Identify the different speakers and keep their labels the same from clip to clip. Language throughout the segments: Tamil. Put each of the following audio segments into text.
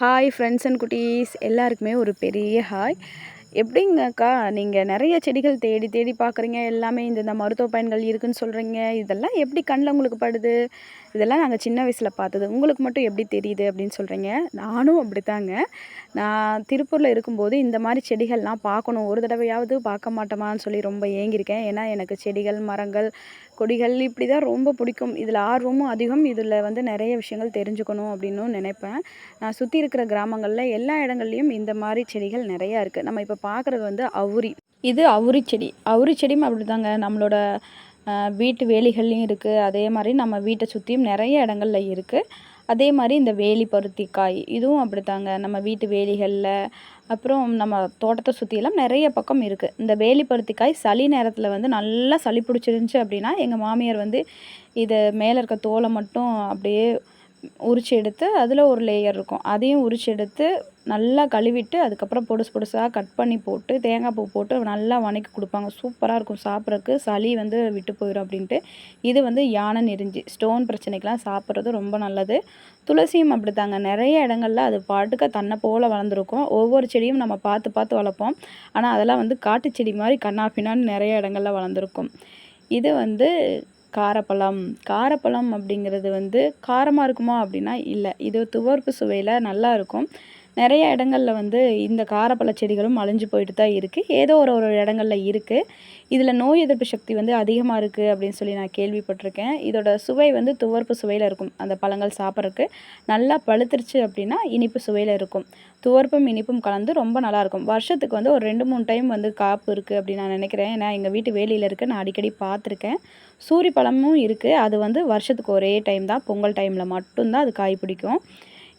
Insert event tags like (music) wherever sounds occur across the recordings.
Speaker 1: ஹாய் ஃப்ரெண்ட்ஸ் அண்ட் குட்டீஸ். எல்லாருக்குமே ஒரு பெரிய ஹாய் எப்படிங்கக்கா நீங்கள் நிறைய செடிகள் தேடி தேடி பார்க்குறீங்க. எல்லாமே இந்த இந்த மருத்துவ பயன்கள் இருக்குதுன்னு சொல்கிறீங்க இதெல்லாம் எப்படி கண்ணில் உங்களுக்கு படுது? இதெல்லாம் நாங்கள் சின்ன வயசில் பார்த்தது. உங்களுக்கு மட்டும் எப்படி தெரியுது அப்படின்னு சொல்கிறீங்க நானும் அப்படித்தாங்க. நான் திருப்பூரில் இருக்கும்போது இந்த மாதிரி செடிகள்லாம் பார்க்கணும். ஒரு தடவையாவது பார்க்க மாட்டோமான்னு சொல்லி ரொம்ப ஏங்கியிருக்கேன். ஏன்னா எனக்கு செடிகள் மரங்கள் கொடிகள் இப்படி தான் ரொம்ப பிடிக்கும். இதில் ஆர்வமும் அதிகம். இதில் வந்து நிறைய விஷயங்கள் தெரிஞ்சுக்கணும் அப்படின்னும் நினைப்பேன். நான் சுற்றி இருக்கிற கிராமங்களில் எல்லா இடங்கள்லையும் இந்த மாதிரி செடிகள் நிறையா இருக்குது நம்ம இப்போ பார்க்குறது வந்து அவுரி. இது அவுரி செடி. அவுரி செடியும் அப்படி தாங்க நம்மளோட வீட்டு வேலிகள்லையும் இருக்குது அதே மாதிரி நம்ம வீட்டை சுற்றியும் நிறைய இடங்கள்ல இருக்குது அதே மாதிரி இந்த வேலி பருத்திக்காய் இதுவும் அப்படித்தாங்க. நம்ம வீட்டு வேலிகளில் அப்புறம் நம்ம தோட்டத்தை சுற்றியெல்லாம் நிறைய பக்கம் இருக்குது இந்த வேலி பருத்திக்காய் சளி நேரத்தில் வந்து நல்லா சளி பிடிச்சிருந்துச்சி அப்படின்னா எங்கள் மாமியார் வந்து இதை மேலே இருக்க தோலை மட்டும் அப்படியே உரிச்சு எடுத்து அதில் ஒரு லேயர் இருக்கும். அதையும் உரிச்சு எடுத்து நல்லா கழுவிட்டு அதுக்கப்புறம் பொடுசு பொடுசாக கட் பண்ணி போட்டு தேங்காய் பூ போட்டு நல்லா வணக்கி கொடுப்பாங்க. சூப்பராக இருக்கும் சாப்பிட்றதுக்கு. சளி வந்து விட்டு போயிடும் அப்படின்ட்டு. இது வந்து யானை நெறிஞ்சி. ஸ்டோன் பிரச்சனைக்கெலாம் சாப்பிட்றது ரொம்ப நல்லது. துளசியும் அப்படித்தாங்க. நிறைய இடங்கள்ல அது பாட்டுக்க தன்னை போல் வளர்ந்துருக்கும். ஒவ்வொரு செடியும் நம்ம பார்த்து பார்த்து வளர்ப்போம். ஆனால் அதெல்லாம் வந்து காட்டு செடி மாதிரி கண்ணாப்பினான்னு நிறைய இடங்கள்ல வளர்ந்துருக்கும். இது வந்து காரப்பழம். காரப்பழம் அப்படிங்கிறது வந்து காரமாக இருக்குமா அப்படின்னா இல்லை. இது துவர்ப்பு சுவையில் நல்லா இருக்கும். நிறைய இடங்கள்ல வந்து இந்த காரப்பழ செடிகளும் அழிஞ்சு போயிட்டு தான் இருக்குது ஏதோ ஒரு ஒரு இடங்கள்ல இருக்குது இதில் நோய் எதிர்ப்பு சக்தி வந்து அதிகமாக இருக்குது அப்படின்னு சொல்லி நான் கேள்விப்பட்டிருக்கேன். இதோட சுவை வந்து துவர்ப்பு சுவையில் இருக்கும். அந்த பழங்கள் சாப்பிட்றதுக்கு நல்லா பழுத்துருச்சு அப்படின்னா இனிப்பு சுவையில் இருக்கும். துவர்ப்பும் இனிப்பும் கலந்து ரொம்ப நல்லாயிருக்கும் வருஷத்துக்கு வந்து ஒரு ரெண்டு மூணு டைம் வந்து காப்பு இருக்குது அப்படின்னு நான் நினைக்கிறேன். ஏன்னா எங்கள் வீட்டு வேலியில் இருக்குது நான் அடிக்கடி பார்த்துருக்கேன். சூரி பழமும் இருக்குது அது வந்து வருஷத்துக்கு ஒரே டைம் தான். பொங்கல் டைமில் மட்டும்தான் அது காய் பிடிக்கும்.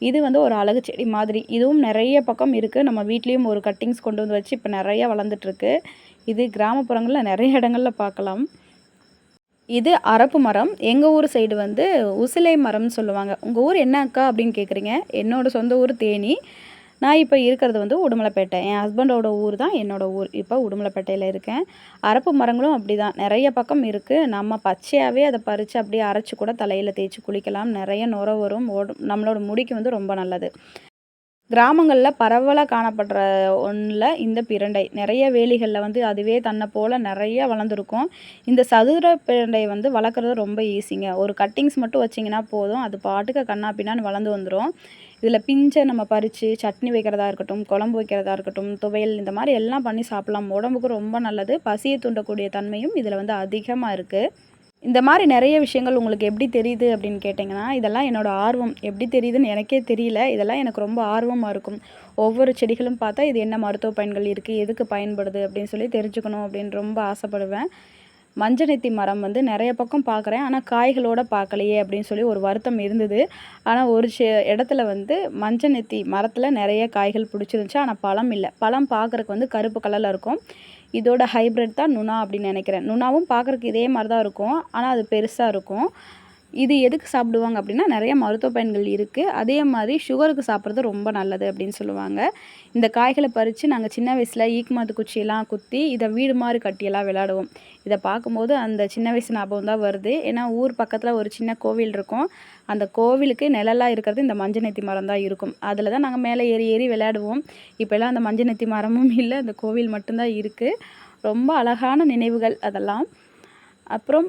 Speaker 1: இது வந்து ஒரு அழகு செடி மாதிரி. இதுவும் நிறைய பக்கம் இருக்குது நம்ம வீட்லேயும் ஒரு கட்டிங்ஸ் கொண்டு வந்து வச்சு இப்போ நிறைய வளர்ந்துட்டுருக்கு. இது கிராமப்புறங்களில் நிறைய இடங்களில் பார்க்கலாம். இது அரப்பு மரம். எங்கள் ஊர் சைடு வந்து உசிலை மரம்னு சொல்லுவாங்க. உங்கள் ஊர் என்ன அக்கா அப்படின்னு கேட்குறீங்க என்னோடய சொந்த ஊர் தேனி. நான் இப்போ இருக்கிறது வந்து உடுமலைப்பேட்டை. என் ஹஸ்பண்டோட ஊர் தான் என்னோடய ஊர். இப்போ உடுமலைப்பேட்டையில் இருக்கேன். அரப்பு மரங்களும் அப்படி தான் நிறைய பக்கம் இருக்குது நம்ம பச்சையாகவே அதை பறித்து அப்படியே அரைச்சி கூட தலையில் தேய்ச்சி குளிக்கலாம். நிறைய நுர வரும். ஓடும். நம்மளோட முடிக்கு வந்து ரொம்ப நல்லது. கிராமங்களில் பரவலாக காணப்படுற ஒன்றில் இந்த பிரண்டை. நிறைய வேலிகளில் வந்து அதுவே தன்னை போல் நிறைய வளர்ந்துருக்கும். இந்த சதுர பிரண்டை வந்து வளர்க்குறது ரொம்ப ஈஸிங்க ஒரு கட்டிங்ஸ் மட்டும் வச்சிங்கன்னா போதும். அது பாட்டுக்கு கண்ணா பின்னான்னு வளர்ந்து வந்துடும் இதில் பிஞ்சை நம்ம பறித்து சட்னி வைக்கிறதா இருக்கட்டும் குழம்பு வைக்கிறதா இருக்கட்டும் துவையல் இந்த மாதிரி எல்லாம் பண்ணி சாப்பிடலாம். உடம்புக்கு ரொம்ப நல்லது. பசியை தூண்டக்கூடிய தன்மையும் இதில் வந்து அதிகமாக இருக்குது இந்த மாதிரி நிறைய விஷயங்கள் உங்களுக்கு எப்படி தெரியுது அப்படின்னு கேட்டிங்கன்னா இதெல்லாம் என்னோடய ஆர்வம். எப்படி தெரியுதுன்னு எனக்கே தெரியல. இதெல்லாம் எனக்கு ரொம்ப ஆர்வமாக இருக்கும். ஒவ்வொரு செடிகளும் பார்த்தா இது என்ன மருத்துவ பயன்கள் இருக்குது எதுக்கு பயன்படுது அப்படின்னு சொல்லி தெரிஞ்சுக்கணும் அப்படின்னு ரொம்ப ஆசைப்படுவேன். மஞ்சநெத்தி மரம் வந்து நிறைய பக்கம் பார்க்குறேன். ஆனால் காய்களோட பார்க்கலையே அப்படின்னு சொல்லி ஒரு வருத்தம் இருந்தது. ஆனால் ஒரு இடத்துல வந்து மஞ்சநெத்தி மரத்தில் நிறைய காய்கள் பிடிச்சிருந்துச்சு. ஆனால் பழம் இல்லை. பழம் பார்க்குறக்கு வந்து கருப்பு கலரில் இருக்கும். இதோட ஹைப்ரிட் தான் நுணா அப்படின்னு நினைக்கிறேன். நுணாவும் பார்க்குறக்கு இதே மாதிரி தான் இருக்கும். ஆனால் அது பெருசாக இருக்கும். இது எதுக்கு சாப்பிடுவாங்க அப்படின்னா நிறைய மருத்துவ பயன்கள் இருக்குது அதே மாதிரி சுகருக்கு சாப்பிட்றது ரொம்ப நல்லது அப்படின்னு சொல்லுவாங்க. இந்த காய்களை பறித்து நாங்கள் சின்ன வயசில் ஈக்குமாத்து குச்சியெல்லாம் குத்தி இதை வீடு மாதிரி கட்டியெல்லாம் விளாடுவோம் இதை பார்க்கும்போது அந்த சின்ன வயசு ஞாபகம் தான் வருது. ஏன்னா ஊர் பக்கத்தில் ஒரு சின்ன கோவில் இருக்கும். அந்த கோவிலுக்கு நிழலாக இருக்கிறது இந்த மஞ்சள் நெத்தி மரம் தான் இருக்கும். அதில் தான் நாங்கள் மேலே ஏறி ஏறி விளையாடுவோம். இப்போல்லாம் அந்த மஞ்சள் நெத்தி மரமும் (laughs) இல்லை. அந்த கோவில் மட்டும்தான் இருக்குது ரொம்ப அழகான நினைவுகள் அதெல்லாம். அப்புறம்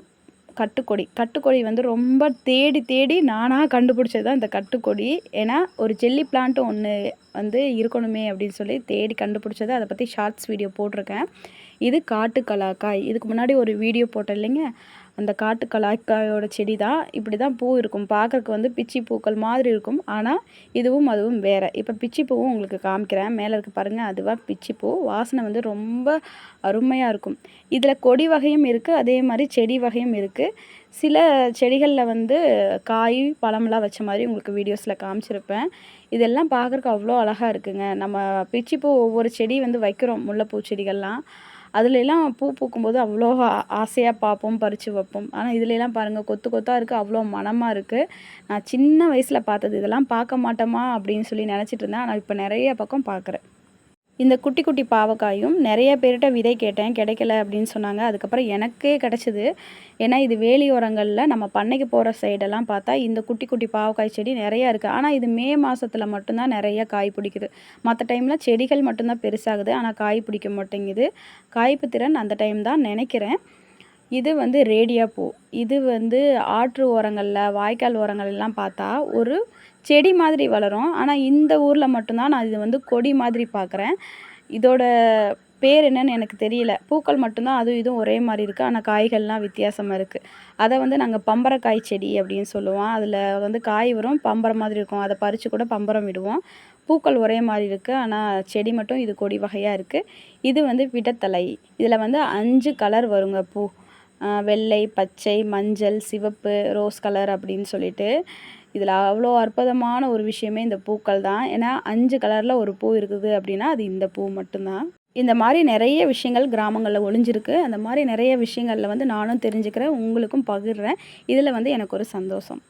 Speaker 1: கட்டுக்கொடி. கட்டுக்கொடி வந்து ரொம்ப தேடி தேடி நானாக கண்டுபிடிச்சது தான் இந்த கட்டுக்கொடி. ஏன்னா ஒரு ஜெல்லி பிளான்ட் ஒன்று வந்து இருக்கணுமே அப்படின்னு சொல்லி தேடி கண்டுபிடிச்சது. அதை பற்றி ஷார்ட்ஸ் வீடியோ போட்டிருக்கேன். இது காட்டு கலாக்காய் இதுக்கு முன்னாடி ஒரு வீடியோ போட்டேன் இல்லைங்க? அந்த காட்டு கலாய்க்காயோட செடி தான் இப்படி தான் பூ இருக்கும். பார்க்கறக்கு வந்து பிச்சி பூக்கள் மாதிரி இருக்கும். ஆனால் இதுவும் அதுவும் வேறு. இப்போ பிச்சி பூவும் உங்களுக்கு காமிக்கிறேன். மேலே இருக்க பாருங்கள் அதுவாக பிச்சி பூ. வாசனை வந்து ரொம்ப அருமையாக இருக்கும். இதில் கொடி வகையும் இருக்குது அதே மாதிரி செடி வகையும் இருக்குது சில செடிகளில் வந்து காய் பழம்லாம் வச்ச மாதிரி உங்களுக்கு வீடியோஸில் காமிச்சிருப்பேன். இதெல்லாம் பார்க்குறக்கு அவ்வளோ அழகாக இருக்குங்க. நம்ம பிச்சிப்பூ ஒவ்வொரு செடி வந்து வைக்கிறோம். முல்லைப்பூ செடிகள்லாம். அதுல எல்லாம் பூ பூக்கும்போது அவ்வளோ ஆசையாக பார்ப்போம் பறித்து வைப்போம். ஆனால் இதுலலாம் பாருங்கள் கொத்து கொத்தாக இருக்குது அவ்வளோ மனமாக இருக்குது நான் சின்ன வயசில் பார்த்தது இதெல்லாம் பார்க்க மாட்டோமா அப்படின்னு சொல்லி நினச்சிட்டு இருந்தேன். ஆனால் இப்போ நிறைய பக்கம் பார்க்குறேன் இந்த குட்டி குட்டி பாவக்காயும் நிறைய பேர்கிட்ட விதை கேட்டேன் கிடைக்கல அப்படின்னு சொன்னாங்க. அதுக்கப்புறம் எனக்கே கிடச்சிது. ஏன்னா இது வேலியோரங்களில் நம்ம பண்ணைக்கு போகிற சைடெல்லாம் பார்த்தா இந்த குட்டி குட்டி பாவக்காய் செடி நிறையா இருக்குது ஆனால் இது மே மாதத்தில் மட்டும்தான் நிறைய காய் பிடிக்குது. மற்ற டைமில் செடிகள் மட்டும்தான் பெருசாகுது. ஆனால் காய் பிடிக்க மாட்டேங்குது. காய்ப்பு திறன் அந்த டைம் தான் நினைக்கிறேன். இது வந்து ரேடியா பூ. இது வந்து ஆற்று ஓரங்களில் வாய்க்கால் ஓரங்கள்லாம் பார்த்தா ஒரு செடி மாதிரி வளரும். ஆனால் இந்த ஊரில் மட்டும்தான் நான் இது வந்து கொடி மாதிரி பார்க்குறேன். இதோட பேர் என்னன்னு எனக்கு தெரியல. பூக்கள் மட்டும்தான் அதுவும் இதுவும் ஒரே மாதிரி இருக்குது ஆனால் காய்கள்லாம் வித்தியாசமாக இருக்குது அதை வந்து நாங்கள் பம்பரக்காய் செடி அப்படின்னு சொல்லுவோம். அதில் வந்து காய் வரும் பம்பரம் மாதிரி இருக்கும். அதை பறித்து கூட பம்பரம் விடுவோம். பூக்கள் ஒரே மாதிரி இருக்குது ஆனால் செடி மட்டும் இது கொடி வகையாக இருக்குது இது வந்து விடத்தலை. இதில் வந்து அஞ்சு கலர் வருங்க பூ. வெள்ளை பச்சை மஞ்சள் சிவப்பு ரோஸ் கலர் அப்படின்னு சொல்லிட்டு இதில் அவ்வளோ அற்புதமான ஒரு விஷயமே இந்த பூக்கள் தான். ஏன்னா அஞ்சு கலரில் ஒரு பூ இருக்குது அப்படின்னா அது இந்த பூ மட்டும்தான். இந்த மாதிரி நிறைய விஷயங்கள் கிராமங்களில் ஒளிஞ்சிருக்கு. அந்த மாதிரி நிறைய விஷயங்களில் வந்து நானும் தெரிஞ்சுக்கிறேன் உங்களுக்கும் பகிர்றேன். இதில் வந்து எனக்கு ஒரு சந்தோஷம்.